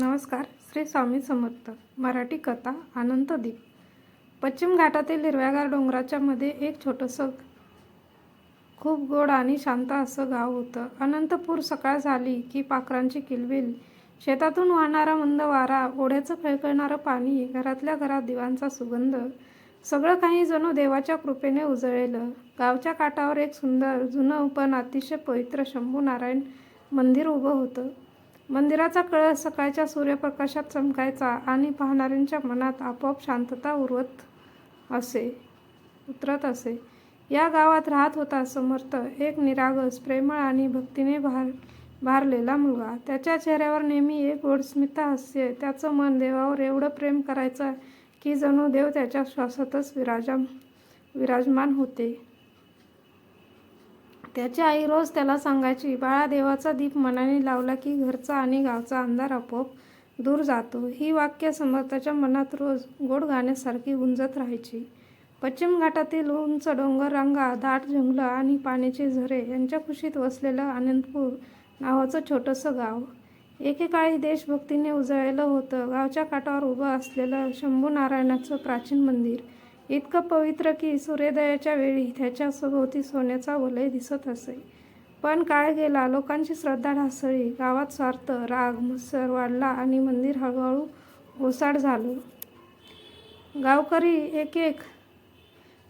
नमस्कार श्री स्वामी समर्थ मराठी कथा आनंददीप पश्चिम घाटातील हिरव्यागार डोंगराच्या मध्ये एक छोटंसं खूप गोड आणि शांत असं गाव होतं. अनंतपूर सकाळ झाली की पाखरांची किलबिल शेतातून वाहणारा मंद वारा ओढ्याचं खळखळणारं पाणी घरातल्या घरात दिवांचा सुगंध सगळं काही जणू देवाच्या कृपेने उजळलेलं गावच्या काठावर एक सुंदर जुनं पण अतिशय पवित्र शंभू नारायण मंदिर उभं होतं. मंदिराचा कळस सकाळच्या सूर्यप्रकाशात चमकायचा आणि पाहणाऱ्यांच्या मनात आपोआप शांतता उरवत असे उतरत असे. या गावात राहत होता समर्थ एक निरागस प्रेमळ आणि भक्तीने भार भारलेला मुलगा. त्याच्या चेहऱ्यावर नेहमी एक गोडस्मिता हास्य त्याचं मन देवावर एवढं प्रेम करायचं की जणू देव त्याच्या श्वासातच विराजम विराजमान होते. त्याची आई रोज त्याला सांगायची बाळा देवाचा दीप मनाने लावला की घरचा आणि गावचा अंधार आपोआप दूर जातो. ही वाक्य समर्थाच्या मनात रोज गोड गाण्यासारखी गुंजत राहायची. पश्चिम घाटातील उंच डोंगर रांगा दाट जंगलं आणि पाण्याचे झरे यांच्या कुशीत वसलेलं आनंदपूर नावाचं छोटंसं गाव. एकेकाळी देशभक्तीने उजळलेलं होतं. गावच्या काठावर उभं असलेलं शंभू नारायणाचं प्राचीन मंदिर इतकं पवित्र की सूर्योदयाच्या वेळी त्याच्या सभोवती सोन्याचा वलय दिसत असे. पण काळ गेला लोकांची श्रद्धा ढासळली गावात स्वार्थ राग मुसर वाढला आणि मंदिर हळूहळू ओसाड झालं. गावकरी एक एक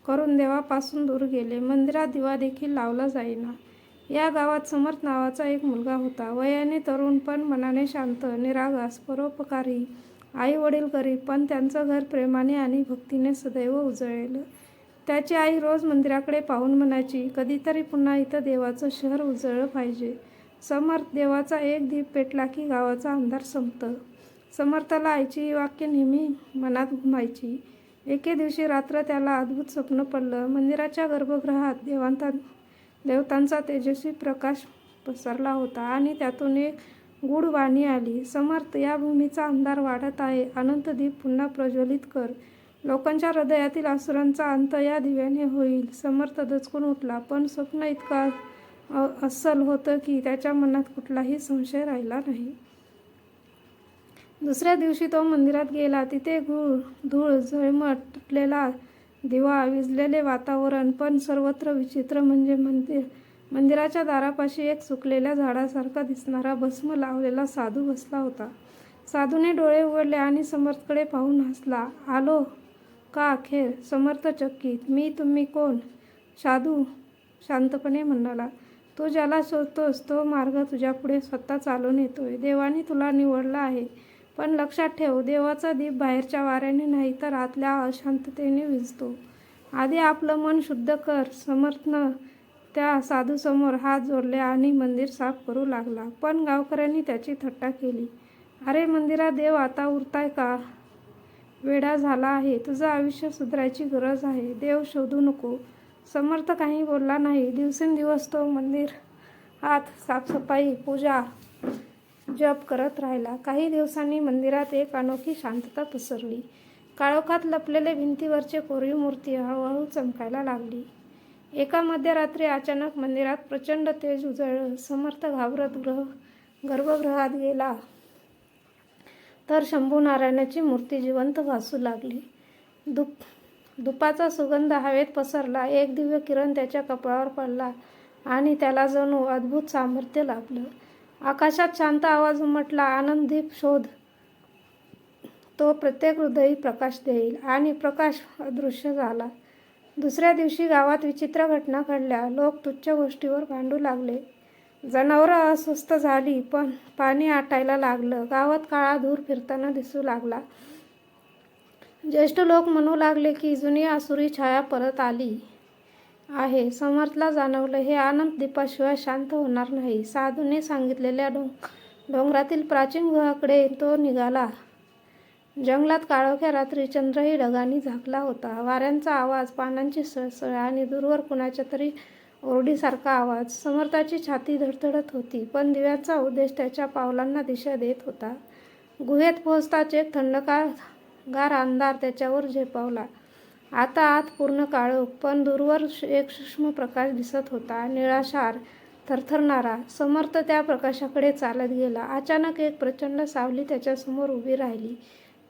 करून देवापासून दूर गेले. मंदिरात दिवा देखील लावला जाईना. या गावात समर्थ नावाचा एक मुलगा होता. वयाने तरुण पण मनाने शांत निरागास परोपकारी आई वडील गरीब पण त्यांचं घर प्रेमाने आणि भक्तीने सदैव उजळलेलं त्याची आई रोज मंदिराकडे पाहून म्हणायची कधीतरी पुन्हा इथं देवाचं शहर उजळलं पाहिजे. समर्थ देवाचा एक दीप पेटला की गावाचा अंधार संपतं समर्थाला आईची ही वाक्य नेहमी मनात घुमायची. एके दिवशी रात्र त्याला अद्भुत स्वप्न पडलं. मंदिराच्या गर्भगृहात देवांता देवतांचा तेजस्वी प्रकाश पसरला होता आणि त्यातून एक गूढ वाणी आली. समर्थ या भूमीचा अंधार वाढत आहे. अनंतदीप पुन्हा प्रज्वलित कर. लोकांच्या हृदयातील असुरांचा अंत या दिव्याने होईल. समर्थ दचकून उठला. पण स्वप्न इतका अस्सल होतं की त्याच्या मनात कुठलाही संशय राहिला नाही. दुसऱ्या दिवशी तो मंदिरात गेला. तिथे गुळ धूळ झळमटलेला दिवा विजलेले वातावरण पण सर्वत्र विचित्र म्हणजे मंदिर मंदिराच्या दारापाशी एक सुकलेल्या झाडासारखा दिसणारा भस्म लावलेला साधू बसला होता. साधूने डोळे उघडले आणि समर्थकडे पाहून हसला. आलो? का अखेर? समर्थ चकित. मी तुम्ही कोण? साधू शांतपणे म्हणाला. तू ज्याला शोधतोस तो मार्ग तुझ्यापुढे स्वतः चालून येतोय. देवाने तुला निवडला आहे. पण लक्षात ठेव देवाचा दीप बाहेरच्या वाऱ्याने नाही तर आतल्या अशांततेने विजतो. आधी आपलं मन शुद्ध कर. समर्थन त्या साधूसमोर हात जोडले आणि मंदिर साफ करू लागला. पण गावकऱ्यांनी त्याची थट्टा केली. अरे मंदिरात देव आता उरताय का? वेडा झाला आहे. तुझं आयुष्य सुधारायची गरज आहे. देव शोधू नको समर्थ काही बोलला नाही. दिवसेंदिवस तो मंदिर हात साफसफाई पूजा जप करत राहिला. काही दिवसांनी मंदिरात एक अनोखी शांतता पसरली. काळोखात लपलेले भिंतीवरचे कोरीव मूर्ती हळूहळू चमकायला लागली. एका मध्यरात्री अचानक मंदिरात प्रचंड तेज उजळलं समर्थ घाबरत ग्रह गर्भगृहात गेला. तर शंभू नारायणाची मूर्ती जिवंत भासू लागली. दुप दुपाचा सुगंध हवेत पसरला. एक दिव्य किरण त्याच्या कपाळावर पडला आणि त्याला जणू अद्भुत सामर्थ्य लाभलं. आकाशात शांत आवाज उमटला. आनंदीप शोध. तो प्रत्येक हृदयी प्रकाश देईल. आणि प्रकाश अदृश्य झाला. दुसऱ्या दिवशी गावात विचित्र घटना घडल्या. लोक तुच्छ गोष्टीवर भांडू लागले. जनावरं अस्वस्थ झाली पण पाणी आटायला लागलं. गावात काळा धूर फिरताना दिसू लागला. ज्येष्ठ लोक म्हणू लागले की जुनी आसुरी छाया परत आली आहे. समर्थला जाणवलं हे आनंद दीपाशिवाय शांत होणार नाही. साधूने सांगितलेल्या डोंग डोंगरातील प्राचीन गुहाकडे तो निघाला. जंगलात काळोख्या रात्री चंद्रही ढगांनी झाकला होता. वाऱ्यांचा आवाज पानांची सळसळ आणि दूरवर कुणाच्या तरी ओरडीसारखा आवाज समर्थाची छाती धडधडत होती. पण दिव्याचा उद्देश त्याच्या पावलांना दिशा देत होता. गुहेत पोहोचताच एक थंडकार गार अंधार त्याच्यावर झेपावला. आता आत पूर्ण काळोख पण दूरवर एक सूक्ष्म प्रकाश दिसत होता. निळाशार थरथरणारा समर्थ त्या प्रकाशाकडे चालत गेला. अचानक एक प्रचंड सावली त्याच्यासमोर उभी राहिली.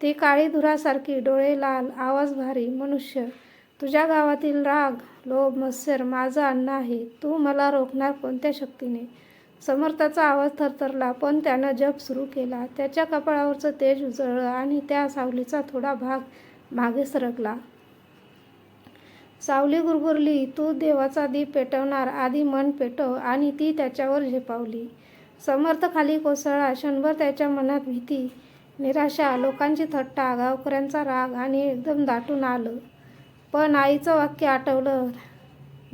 ती काळी धुरासारखी डोळे लाल आवाज भारी मनुष्य. तुझ्या गावातील राग लोभ मत्सर माझं अन्न आहे. तू मला रोखणार कोणत्या शक्तीने? समर्थाचा आवाज थरथरला पण त्यानं जप सुरू केला. त्याच्या कपाळावरचं तेज उजळलं आणि त्या सावलीचा थोडा भाग मागे सरकला. सावली गुरगुरली तू देवाचा दीप पेटवणार आधी मन पेटव आणि ती त्याच्यावर झेपावली. समर्थ खाली कोसळला क्षणभर त्याच्या मनात भीती. निराशा लोकांची थट्टा गावकऱ्यांचा राग आणि एकदम दाटून आलं. पण आईचं वाक्य आठवलं.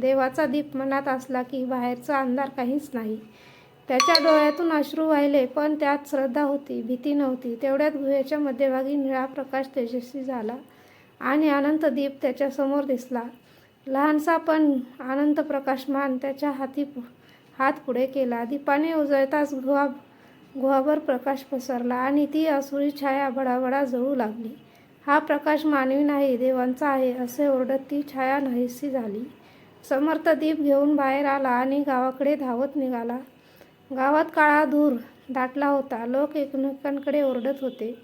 देवाचा दीप मनात असला की बाहेरचा अंधार काहीच नाही. त्याच्या डोळ्यातून अश्रू वाहिले पण त्यात श्रद्धा होती भीती नव्हती. तेवढ्यात गुहेच्या मध्यभागी निळा प्रकाश तेजस्वी झाला आणि अनंत दीप त्याच्यासमोर दिसला. लहानसा पण अनंत प्रकाशमान त्याच्या हाती हात पुढे केला. दीपाने उजळताच गुहा गुहाभर प्रकाश पसरला आणि ती असुरी छाया बडाबडा जळू लागली. हा प्रकाश मानवी नाही देवांचा आहे असे ओरडत ती छाया नाहीशी झाली. समर्थ दीप घेऊन बाहेर आला आणि गावाकडे धावत निघाला. गावात काळा धूर दाटला होता. लोक एकमेकांकडे ओरडत होते.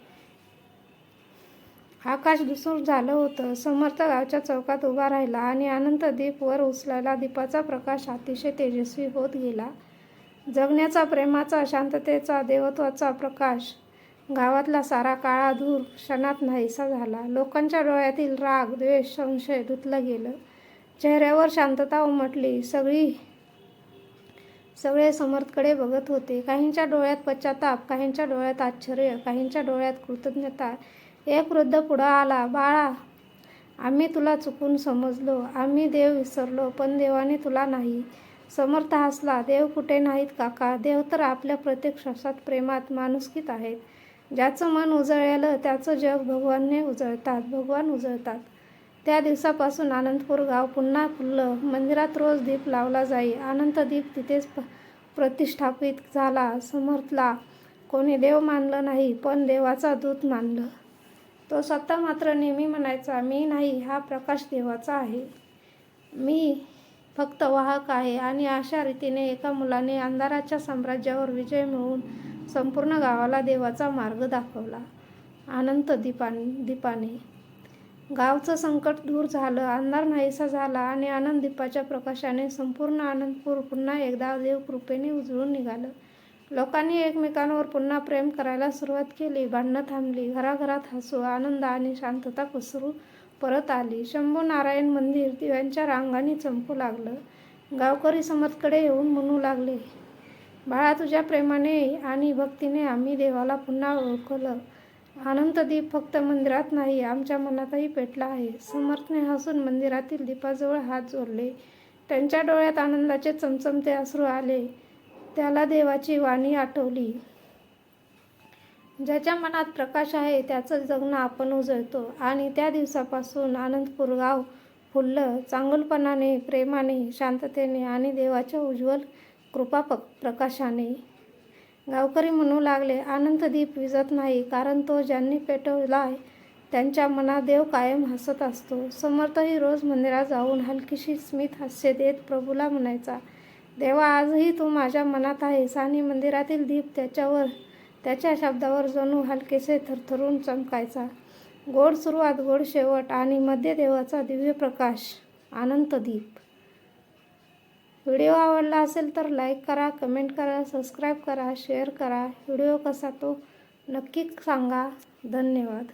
आकाश धुसूर झालं होतं. समर्थ गावच्या चौकात उभा राहिला आणि अनंत दीप वर उचलायला दीपाचा प्रकाश अतिशय तेजस्वी होत गेला. जगण्याचा प्रेमाचा शांततेचा देवत्वाचा प्रकाश. गावातला सारा काळा धूर क्षणात नाहीसा झाला. लोकांच्या डोळ्यातील राग द्वेष संशय धुतलं गेलं. चेहऱ्यावर शांतता उमटली. सगळी सगळे समर्थकडे बघत होते. काहींच्या डोळ्यात पश्चाताप काहींच्या डोळ्यात आश्चर्य काहींच्या डोळ्यात कृतज्ञता. एक वृद्ध पुढं आला. बाळा आम्ही तुला चुकून समजलो. आम्ही देव विसरलो पण देवाने तुला नाही. समर्थ हसला देव कुठे नाहीत काका? देव तर आपल्या प्रत्येक श्वासात प्रेमात माणुसकीत आहेत. ज्याचं मन उजळलं त्याचं जग भगवानने उजळतात भगवान उजळतात. त्या दिवसापासून आनंदपूर गाव पुन्हा फुललं मंदिरात रोज दीप लावला जाई. अनंत दीप तिथेच प प्रतिष्ठापित झाला. समर्थला कोणी देव मानलं नाही पण देवाचा दूत मानलं. तो स्वतः मात्र नेहमी म्हणायचा मी नाही हा प्रकाश देवाचा आहे. मी फक्त वाहक आहे आणि अशा रीतीने एका मुलाने अंधाराच्या साम्राज्यावर विजय मिळवून संपूर्ण गावाला देवाचा मार्ग दाखवला. अनंत दीपान दीपाने. गावचं संकट दूर झालं अंधार नाहीसा झाला आणि आनंद दीपाच्या प्रकाशाने संपूर्ण आनंदपूर पुन्हा एकदा देवकृपेने उजळून निघालं. लोकांनी एकमेकांवर पुन्हा प्रेम करायला सुरुवात केली भांडणं थांबली घराघरात हसू आनंद आणि शांतता पसरू परत आली. शंभू नारायण मंदिर दिव्यांच्या रांगाने चमकू लागलं. गावकरी समर्थकडे येऊन म्हणू लागले बाळा तुझ्या प्रेमाने आणि भक्तीने आम्ही देवाला पुन्हा ओळखलं. आनंददीप फक्त मंदिरात नाही आमच्या मनातही पेटला आहे. समर्थने हसून मंदिरातील दीपाजवळ हात जोडले. त्यांच्या डोळ्यात आनंदाचे चमचमते अश्रू आले. त्याला देवाची वाणी आठवली. ज्याच्या मनात प्रकाश आहे त्याचं जगणं आपण उजळतो. आणि त्या दिवसापासून आनंदपूर गाव फुललं. चांगुलपणाने प्रेमाने शांततेने आणि देवाच्या उज्ज्वल कृपा प प्रकाशाने. गावकरी म्हणू लागले आनंददीप विजत नाही कारण तो ज्यांनी पेटवलाय त्यांच्या मनात देव कायम हसत असतो. समर्थही रोज मंदिरात जाऊन हलकीशी स्मित हास्य देत प्रभूला म्हणायचा देवा आजही तू माझ्या मनात आहेस आणि मंदिरातील दीप त्याच्यावर त्याच्या शब्दावर जणू हलकेसे थरथरून चमकायचा. गोड सुरुवात गोड शेवट आणि मध्य देवाचा दिव्य प्रकाश अनंत दीप. व्हिडिओ आवडला असेल तर लाईक करा कमेंट करा सबस्क्राईब करा शेअर करा. व्हिडिओ कसा तो नक्की सांगा. धन्यवाद.